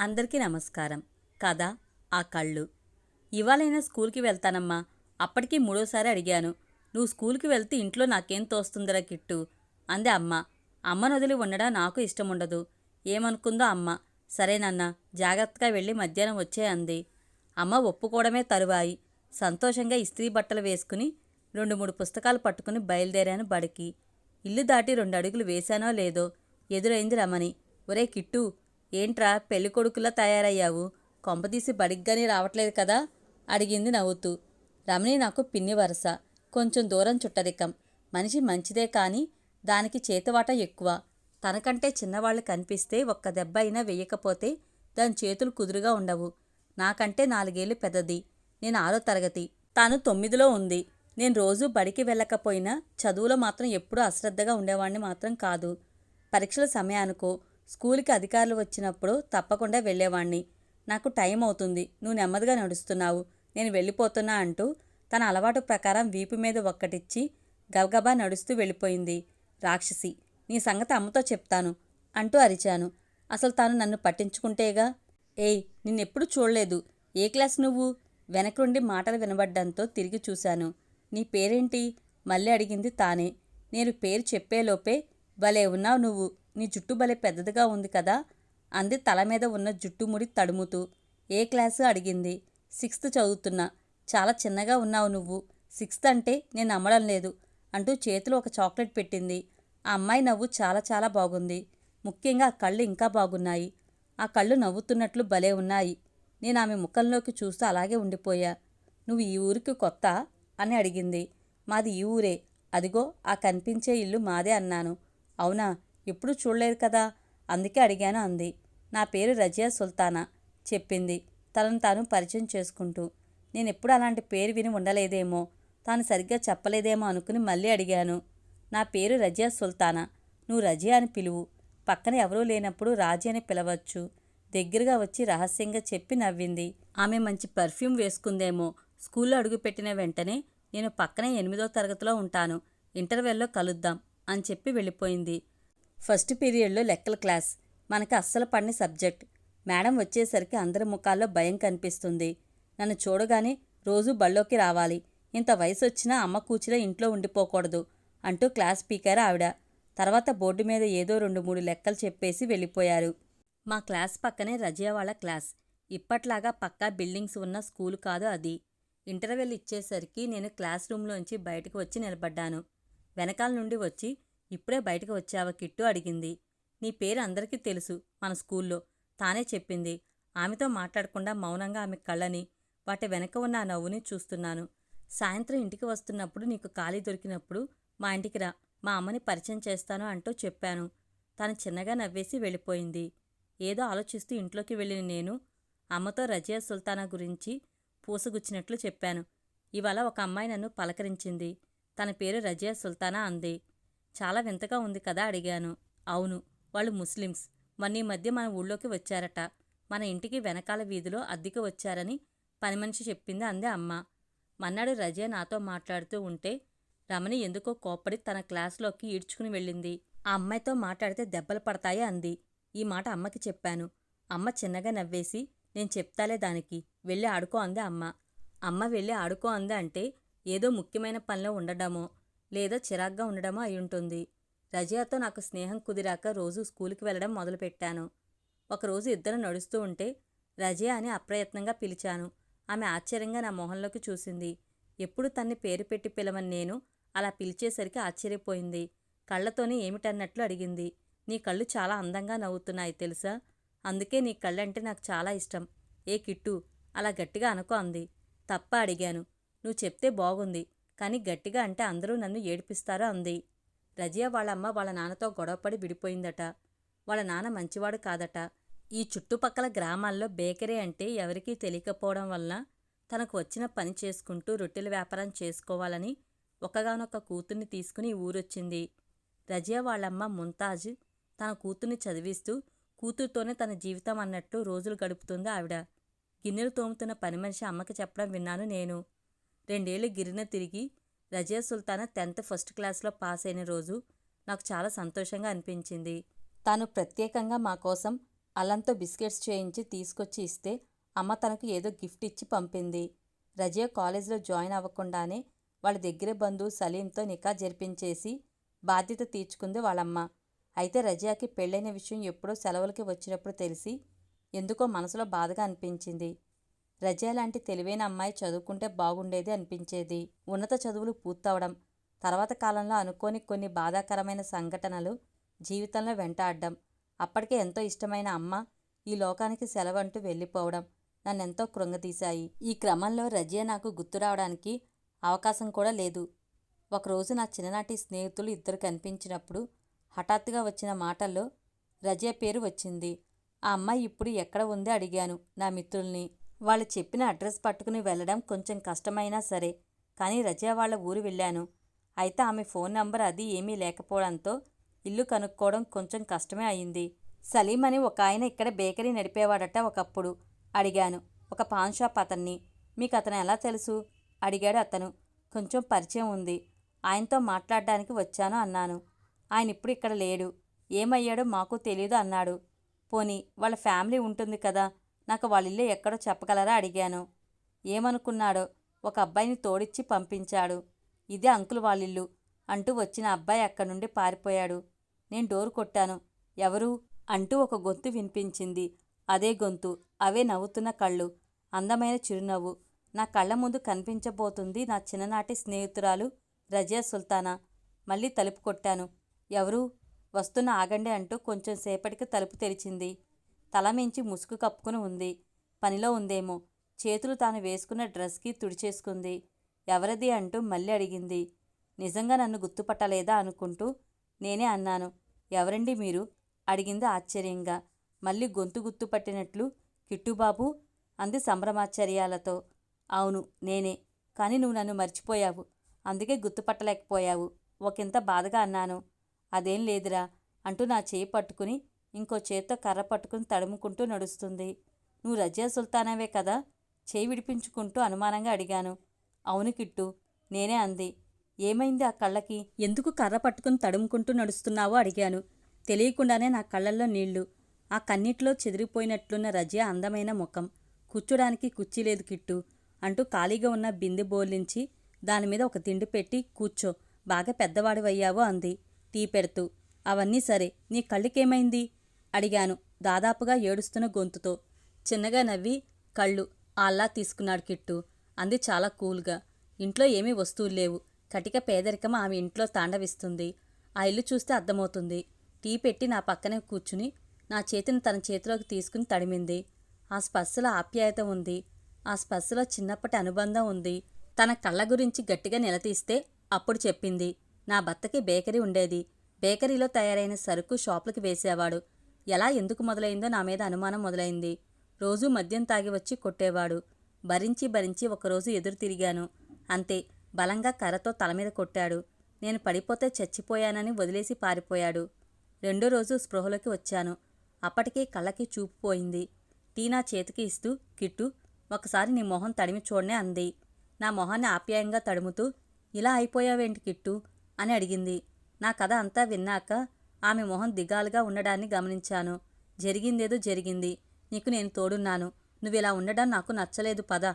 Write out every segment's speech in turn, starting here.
అందరికీ నమస్కారం. కథ ఆ కళ్ళు. ఇవాళైనా స్కూల్కి వెళ్తానమ్మా. అప్పటికి మూడోసారి అడిగాను. నువ్వు స్కూల్కి వెళ్తే ఇంట్లో నాకేం తోస్తుందిరా కిట్టు? అంది అమ్మ. అమ్మను వదిలి ఉండడం నాకు ఇష్టం ఉండదు ఏమనుకుందో అమ్మ. సరేనన్న జాగ్రత్తగా వెళ్ళి మధ్యాహ్నం వచ్చే అంది. అమ్మ ఒప్పుకోవడమే తరువాయి. సంతోషంగా ఇస్త్రీ బట్టలు వేసుకుని రెండు మూడు పుస్తకాలు పట్టుకుని బయలుదేరాను బడికి. ఇల్లు దాటి రెండు అడుగులు వేశానో లేదో ఎదురైంది రమణి. ఒరే కిట్టు ఏంట్రా పెళ్ళికొడుకులా తయారయ్యావు? కొంపదీసి బడిగ్గానే రావట్లేదు కదా? అడిగింది నవ్వుతూ. రమణి నాకు పిన్ని వరస. కొంచెం దూరం చుట్టరికం. మనిషి మంచిదే కానీ దానికి చేతివాట ఎక్కువ. తనకంటే చిన్నవాళ్ళు కనిపిస్తే ఒక్క దెబ్బ అయినా వేయకపోతే దాని చేతులు కుదురుగా ఉండవు. నాకంటే నాలుగేళ్ళు పెద్దది. నేను ఆరో తరగతి. తాను తొమ్మిదిలో ఉంది. నేను రోజూ బడికి వెళ్ళకపోయినా చదువులో మాత్రం ఎప్పుడూ అశ్రద్ధగా ఉండేవాడిని మాత్రం కాదు. పరీక్షల సమయానికో స్కూల్కి అధికారులు వచ్చినప్పుడు తప్పకుండా వెళ్ళేవాణ్ణి. నాకు టైం అవుతుంది. నువ్వు నెమ్మదిగా నడుస్తున్నావు. నేను వెళ్ళిపోతున్నా అంటూ తన అలవాటు ప్రకారం వీపు మీద ఒక్కటిచ్చి గబగబా నడుస్తూ వెళ్ళిపోయింది. రాక్షసి నీ సంగతి అమ్మతో చెప్తాను అంటూ అరిచాను. అసలు తాను నన్ను పట్టించుకుంటేగా? ఏయ్ నిన్నెప్పుడు చూడలేదు. ఏ క్లాస్ నువ్వు? వెనక నుండి మాటలు వినబడ్డంతో తిరిగి చూశాను. నీ పేరేంటి? మళ్ళీ అడిగింది తానే. నేను పేరు చెప్పేలోపే భలే ఉన్నావు నువ్వు. నీ జుట్టు భలే పెద్దదిగా ఉంది కదా. అంది తల మీద ఉన్న జుట్టు ముడి తడుముతూ. ఏ క్లాసు అడిగింది. సిక్స్త్ చదువుతున్నా. చాలా చిన్నగా ఉన్నావు నువ్వు. సిక్స్త్ అంటే నేను నమ్మడం లేదు అంటూ చేతిలో ఒక చాక్లెట్ పెట్టింది. ఆ అమ్మాయి నవ్వు చాలా చాలా బాగుంది. ముఖ్యంగా ఆ కళ్ళు ఇంకా బాగున్నాయి. ఆ కళ్ళు నవ్వుతున్నట్లు భలే ఉన్నాయి. నేను ఆమె ముఖంలోకి చూస్తూ అలాగే ఉండిపోయా. నువ్వు ఈ ఊరికి కొత్త? అని అడిగింది. మాది ఈ ఊరే. అదిగో ఆ కనిపించే ఇల్లు మాదే అన్నాను. అవునా? ఎప్పుడు చూడలేదు కదా? అందుకే అడిగాను అంది. నా పేరు రజియా సుల్తానా చెప్పింది. తనను తాను పరిచయం చేసుకుంటూ. నేను ఎప్పుడు అలాంటి పేరు విని ఉండలేదేమో? తాను సరిగ్గా చెప్పలేదేమో అనుకుని మళ్ళీ అడిగాను. నా పేరు రజియా సుల్తానా. నువ్వు రజియా అని పిలువు. పక్కన ఎవరూ లేనప్పుడు రాజీ అని పిలవచ్చు. దగ్గరగా వచ్చి రహస్యంగా చెప్పి నవ్వింది. ఆమె మంచి పర్ఫ్యూమ్ వేసుకుందేమో? స్కూల్లో అడుగుపెట్టిన వెంటనే నేను పక్కనే ఎనిమిదో తరగతిలో ఉంటాను. ఇంటర్వెల్లో కలుద్దాం. అని చెప్పి వెళ్ళిపోయింది. ఫస్ట్ పీరియడ్లో లెక్కల క్లాస్. మనకి అస్సలు పడిన సబ్జెక్ట్. మేడం వచ్చేసరికి అందరి ముఖాల్లో భయం కనిపిస్తుంది. నన్ను చూడగానే రోజు బళ్ళోకి రావాలి. ఇంత వయసు వచ్చినా అమ్మ కూచిలో ఇంట్లో ఉండిపోకూడదు అంటూ క్లాస్ స్పీకర్ ఆవిడ. తర్వాత బోర్డు మీద ఏదో రెండు మూడు లెక్కలు చెప్పేసి వెళ్ళిపోయారు. మా క్లాస్ పక్కనే రజియా వాళ్ళ క్లాస్. ఇప్పట్లాగా పక్కా బిల్డింగ్స్ ఉన్న స్కూల్ కాదు అది. ఇంటర్వెల్ ఇచ్చేసరికి నేను క్లాస్ రూమ్లోంచి బయటకు వచ్చి నిలబడ్డాను. వెనకాల నుండి వచ్చి ఇప్పుడే బయటకు వచ్చావా కిట్టు? అడిగింది. నీ పేరు అందరికీ తెలుసు మన స్కూల్లో తానే చెప్పింది. ఆమెతో మాట్లాడకుండా మౌనంగా ఆమె కళ్ళని వాటి వెనక ఉన్న ఆ నవ్వుని చూస్తున్నాను. సాయంత్రం ఇంటికి వస్తున్నప్పుడు నీకు ఖాళీ దొరికినప్పుడు మా ఇంటికి రా మా అమ్మని పరిచయం చేస్తాను అంటూ చెప్పాను. తను చిన్నగా నవ్వేసి వెళ్ళిపోయింది. ఏదో ఆలోచిస్తూ ఇంట్లోకి వెళ్ళిన నేను అమ్మతో రజియా సుల్తానా గురించి పూసగుచ్చినట్లు చెప్పాను. ఇవాళ ఒక అమ్మాయి నన్ను పలకరించింది. తన పేరు రజియా సుల్తానా అంది. చాలా వింతగా ఉంది కదా అడిగాను. అవును వాళ్ళు ముస్లిమ్స్. మొన్న మధ్య మన ఊళ్ళోకి వచ్చారట. మన ఇంటికి వెనకాల వీధిలో అద్దెకి వచ్చారని పని మనిషి చెప్పింది అంది అమ్మ. మన్నాడు రజియా నాతో మాట్లాడుతూ ఉంటే రమణి ఎందుకో కోప్పడి తన క్లాస్లోకి ఈడ్చుకుని వెళ్ళింది. ఆ అమ్మాయితో మాట్లాడితే దెబ్బలు పడతాయి అంది. ఈ మాట అమ్మకి చెప్పాను. అమ్మ చిన్నగా నవ్వేసి నేను చెప్తాలే దానికి వెళ్ళి ఆడుకో అంది అమ్మ. అమ్మ వెళ్ళి ఆడుకో అంది అంటే ఏదో ముఖ్యమైన పనిలో ఉండడమో లేదా చిరాగ్గా ఉండడమో అయి రజియాతో నాకు స్నేహం కుదిరాక రోజు స్కూల్కి వెళ్ళడం మొదలుపెట్టాను. ఒకరోజు ఇద్దరు నడుస్తూ ఉంటే రజియా అని అప్రయత్నంగా పిలిచాను. ఆమె ఆశ్చర్యంగా నా మొహంలోకి చూసింది. ఎప్పుడు తన్ని పేరు పెట్టి పిలవని నేను అలా పిలిచేసరికి ఆశ్చర్యపోయింది. కళ్ళతోనే ఏమిటన్నట్లు అడిగింది. నీ కళ్ళు చాలా అందంగా నవ్వుతున్నాయి తెలుసా? అందుకే నీ కళ్ళంటే నాకు చాలా ఇష్టం. ఏ కిట్టు? అలా గట్టిగా అనుకో అంది. తప్ప అడిగాను. నువ్వు చెప్తే బాగుంది. కానీ గట్టిగా అంటే అందరూ నన్ను ఏడిపిస్తారో అంది. రజియా వాళ్ళమ్మ వాళ్ళ నాన్నతో గొడవపడి విడిపోయిందట. వాళ్ళ నాన్న మంచివాడు కాదట. ఈ చుట్టుపక్కల గ్రామాల్లో బేకరీ అంటే ఎవరికీ తెలియకపోవడం వలన తనకు వచ్చిన పని చేసుకుంటూ రొట్టెల వ్యాపారం చేసుకోవాలని ఒకగానొక కూతుర్ని తీసుకుని ఊరొచ్చింది. రజియా వాళ్ళమ్మ ముంతాజ్ తన కూతుర్ని చదివిస్తూ కూతురుతోనే తన జీవితం అన్నట్టు రోజులు గడుపుతుంది ఆవిడ. గిన్నెలు తోముతున్న పని మనిషి అమ్మకి చెప్పడం విన్నాను నేను. రెండేళ్ళు గిరిన తిరిగి రజియా సుల్తానా టెన్త్ ఫస్ట్ క్లాస్లో పాస్ అయిన రోజు నాకు చాలా సంతోషంగా అనిపించింది. తాను ప్రత్యేకంగా మా కోసం అల్లంతో బిస్కెట్స్ చేయించి తీసుకొచ్చి ఇస్తే అమ్మ తనకు ఏదో గిఫ్ట్ ఇచ్చి పంపింది. రజియా కాలేజీలో జాయిన్ అవ్వకుండానే వాళ్ళ దగ్గర బంధువు సలీంతో నికా జరిపించేసి బాధ్యత తీర్చుకుంది వాళ్ళమ్మ. అయితే రజియాకి పెళ్ళైన విషయం ఎప్పుడో సెలవులకి వచ్చినప్పుడు తెలిసి ఎందుకో మనసులో బాధగా అనిపించింది. రజ లాంటి తెలివైన అమ్మాయి చదువుకుంటే బాగుండేది అనిపించేది. ఉన్నత చదువులు పూర్తవడం తర్వాత కాలంలో అనుకోని కొన్ని బాధాకరమైన సంఘటనలు జీవితంలో వెంటాడడం అప్పటికే ఎంతో ఇష్టమైన అమ్మ ఈ లోకానికి సెలవంటూ వెళ్ళిపోవడం నన్నెంతో కృంగతీశాయి. ఈ క్రమంలో రజియా నాకు గుర్తు రావడానికి అవకాశం కూడా లేదు. ఒకరోజు నా చిన్ననాటి స్నేహితులు ఇద్దరు కనిపించినప్పుడు హఠాత్తుగా వచ్చిన మాటల్లో రజియా పేరు వచ్చింది. ఆ అమ్మాయి ఇప్పుడు ఎక్కడ ఉందో అడిగాను నా మిత్రుల్ని. వాళ్ళు చెప్పిన అడ్రస్ పట్టుకుని వెళ్ళడం కొంచెం కష్టమైనా సరే కానీ రజియా వాళ్ళ ఊరు వెళ్ళాను. అయితే ఆమె ఫోన్ నంబర్ అది ఏమీ లేకపోవడంతో ఇల్లు కనుక్కోవడం కొంచెం కష్టమే అయింది. సలీం అని ఒక ఆయన ఇక్కడ బేకరీ నడిపేవాడట ఒకప్పుడు. అడిగాను. ఒక పాన్ షాప్ అతన్ని. మీకు అతను ఎలా తెలుసు? అడిగాడు అతను. కొంచెం పరిచయం ఉంది. ఆయనతో మాట్లాడడానికి వచ్చాను అన్నాను. ఆయన ఇప్పుడు ఇక్కడ లేడు. ఏమయ్యాడో మాకు తెలియదు అన్నాడు. పోనీ వాళ్ళ ఫ్యామిలీ ఉంటుంది కదా నాకు వాళ్ళిల్లు ఎక్కడో చెప్పగలరా అడిగాను. ఏమనుకున్నాడో ఒక అబ్బాయిని తోడిచ్చి పంపించాడు. ఇదే అంకుల్ వాళ్ళిల్లు అంటూ వచ్చిన అబ్బాయి అక్కడి నుండి పారిపోయాడు. నేను డోరు కొట్టాను. ఎవరు? అంటూ ఒక గొంతు వినిపించింది. అదే గొంతు అవే నవ్వుతున్న కళ్ళు అందమైన చిరునవ్వు. నా కళ్ళ ముందు కనిపించబోతుంది నా చిన్ననాటి స్నేహితురాలు రజియా సుల్తానా. మళ్ళీ తలుపు కొట్టాను. ఎవరు? వస్తున్న ఆగండి అంటూ కొంచెం సేపటికి తలుపు తెరిచింది. తలమించి ముసుగు కప్పుకుని ఉంది. పనిలో ఉందేమో. చేతులు తాను వేసుకున్న డ్రెస్కి తుడిచేసుకుంది. ఎవరిది అంటూ మళ్ళీ అడిగింది. నిజంగా నన్ను గుర్తుపట్టలేదా అనుకుంటూ నేనే అన్నాను. ఎవరండి మీరు? అడిగింది ఆశ్చర్యంగా. మళ్ళీ గొంతు గుర్తుపట్టినట్లు కిట్టుబాబు అంది సంభ్రమాశ్చర్యాలతో. అవును నేనే. కానీ నువ్వు నన్ను మర్చిపోయావు. అందుకే గుర్తుపట్టలేకపోయావు. ఒకంత బాధగా అన్నాను. అదేం లేదురా అంటూ నా చేయి పట్టుకుని ఇంకో చేత్తో కర్ర పట్టుకుని తడుముకుంటూ నడుస్తుంది. నువ్వు రజియా సుల్తానావే కదా? చేయి విడిపించుకుంటూ అనుమానంగా అడిగాను. అవును కిట్టు నేనే అంది. ఏమైంది ఆ కళ్ళకి? ఎందుకు కర్ర పట్టుకుని తడుముకుంటూ నడుస్తున్నావో అడిగాను. తెలియకుండానే నా కళ్ళల్లో నీళ్ళు. ఆ కన్నిట్లో చెదిరిపోయినట్లున్న రజియా అందమైన ముఖం. కూర్చోడానికి కుర్చీ లేదు కిట్టు. అంటూ ఖాళీగా ఉన్న బిందె బోర్లించి దానిమీద ఒక తిండి పెట్టి కూర్చో బాగా పెద్దవాడివయ్యావో అంది. టీ పెడుతూ. అవన్నీ సరే నీ కళ్ళకేమైంది? అడిగాను దాదాపుగా ఏడుస్తున్న గొంతుతో. చిన్నగా నవ్వి కళ్ళు అల్లా తీసుకున్నాడు కిట్టు. అంది చాలా కూల్గా. ఇంట్లో ఏమీ వస్తువులు లేవు. కటిక పేదరికం ఆమె ఇంట్లో తాండవిస్తుంది. ఆ ఇల్లు చూస్తే అర్థమవుతుంది. టీ పెట్టి నా పక్కనే కూర్చుని నా చేతిని తన చేతిలోకి తీసుకుని తడిమింది. ఆ స్పర్శలో ఆప్యాయత ఉంది. ఆ స్పర్శలో చిన్నప్పటి అనుబంధం ఉంది. తన కళ్ళ గురించి గట్టిగా నిలదీస్తే అప్పుడు చెప్పింది నా భర్తకి బేకరీ ఉండేది. బేకరీలో తయారైన సరుకు షాపులకి వేసేవాడు. ఎలా ఎందుకు మొదలైందో నా మీద అనుమానం మొదలైంది. రోజూ మద్యం తాగి వచ్చి కొట్టేవాడు. భరించి భరించి ఒకరోజు ఎదురు తిరిగాను. అంతే బలంగా కర్రతో తల మీద కొట్టాడు. నేను పడిపోతే చచ్చిపోయానని వదిలేసి పారిపోయాడు. రెండో రోజు స్పృహలోకి వచ్చాను. అప్పటికే కళ్ళకి చూపు పోయింది. టీ నా చేతికి ఇస్తూ కిట్టు ఒకసారి నీ మొహం తడిమి చూడనే అంది. నా మొహాన్ని ఆప్యాయంగా తడుముతూ ఇలా అయిపోయావేంటి కిట్టు? అని అడిగింది. నా కథ అంతా విన్నాక ఆమె మొహం దిగాలుగా ఉండడాన్ని గమనించాను. జరిగిందేదో జరిగింది. నీకు నేను తోడున్నాను. నువ్విలా ఉండడం నాకు నచ్చలేదు పద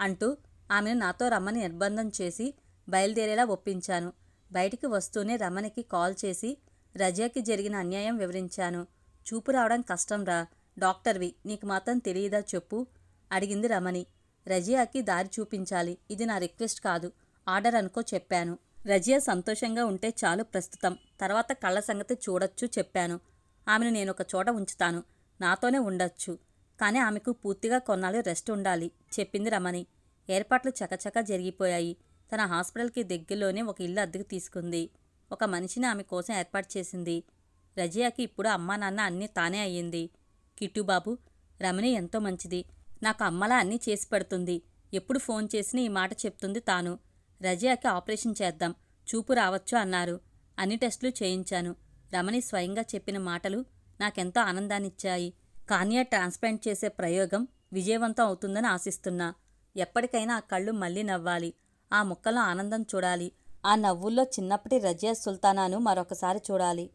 అంటూ ఆమెను నాతో రమ్మని నిర్బంధం చేసి బయలుదేరేలా ఒప్పించాను. బయటికి వస్తూనే రమణికి కాల్ చేసి రజియాకి జరిగిన అన్యాయం వివరించాను. చూపు రావడం కష్టంరా డాక్టర్వి నీకు మాత్రం తెలియదా చెప్పు అడిగింది రమణి. రజియాకి దారి చూపించాలి. ఇది నా రిక్వెస్ట్ కాదు. ఆర్డర్ అనుకో చెప్పాను. రజియా సంతోషంగా ఉంటే చాలు ప్రస్తుతం. తర్వాత కళ్ళ సంగతి చూడొచ్చు చెప్పాను. ఆమెను నేను ఒక చోట ఉంచుతాను. నాతోనే ఉండొచ్చు. కానీ ఆమెకు పూర్తిగా కొన్నాళ్ళు రెస్ట్ ఉండాలి చెప్పింది రమణి. ఏర్పాట్లు చకచకా జరిగిపోయాయి. తన హాస్పిటల్కి దగ్గరలోనే ఒక ఇల్లు అద్దెకు తీసుకుంది. ఒక మనిషిని ఆమె కోసం ఏర్పాటు చేసింది. రజియాకి ఇప్పుడు అమ్మా నాన్న అన్నీ తానే అయ్యింది. కిట్టుబాబు రమణి ఎంతో మంచిది. నాకు అమ్మలా అన్నీ చేసి పెడుతుంది. ఎప్పుడు ఫోన్ చేసినా ఈ మాట చెప్తుంది తాను. రజియాకి ఆపరేషన్ చేద్దాం చూపు రావచ్చు అన్నారు. అన్ని టెస్టులు చేయించాను. రమణి స్వయంగా చెప్పిన మాటలు నాకెంతో ఆనందాన్నిచ్చాయి. కానియా ట్రాన్స్ప్లాంట్ చేసే ప్రయోగం విజయవంతం అవుతుందని ఆశిస్తున్నా. ఎప్పటికైనా ఆ కళ్ళు మళ్ళీ నవ్వాలి. ఆ ముక్కలో ఆనందం చూడాలి. ఆ నవ్వుల్లో చిన్నప్పటి రజియా సుల్తానాను మరొకసారి చూడాలి.